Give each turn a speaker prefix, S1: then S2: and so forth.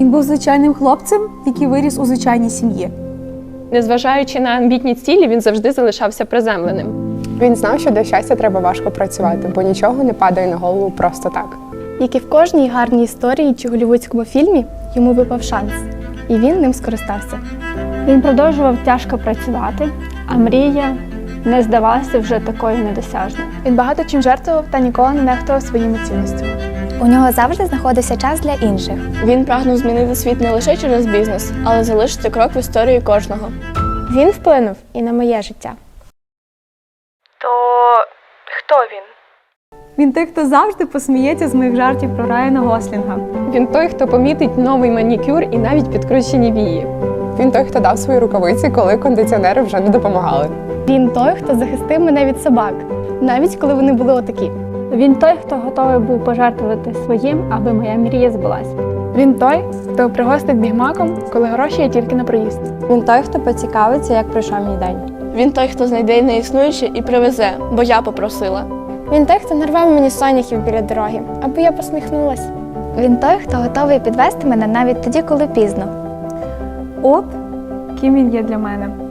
S1: Він був звичайним хлопцем, який виріс у звичайній сім'ї.
S2: Незважаючи на амбітні цілі, він завжди залишався приземленим.
S3: Він знав, що до щастя треба важко працювати, бо нічого не падає на голову просто так.
S4: Як і в кожній гарній історії чи голівудському фільмі, йому випав шанс, і він ним скористався.
S5: Він продовжував тяжко працювати, а мрія не здавалася вже такою недосяжною.
S4: Він багато чим жертвував та ніколи не нехтував своїми цінностями.
S6: У нього завжди знаходився час для інших.
S7: Він прагнув змінити світ не лише через бізнес, але залишити крок в історії кожного.
S4: Він вплинув і на моє життя.
S8: То хто він?
S1: Він той, хто завжди посміється з моїх жартів про Райана Гослінга.
S2: Він той, хто помітить новий манікюр і навіть підкручені вії.
S3: Він той, хто дав свої рукавиці, коли кондиціонери вже не допомагали.
S4: Він той, хто захистив мене від собак, навіть коли вони були отакі.
S5: Він той, хто готовий був пожертвувати своїм, аби моя мрія збулась.
S4: Він той, хто пригостить бігмаком, коли гроші є тільки на проїзд.
S9: Він той, хто поцікавиться, як пройшов мій день.
S7: Він той, хто знайде неіснуюче і привезе, бо я попросила.
S4: Він той, хто нарвав мені соняхів біля дороги, аби я посміхнулась.
S6: Він той, хто готовий підвести мене навіть тоді, коли пізно.
S1: От ким він є для мене.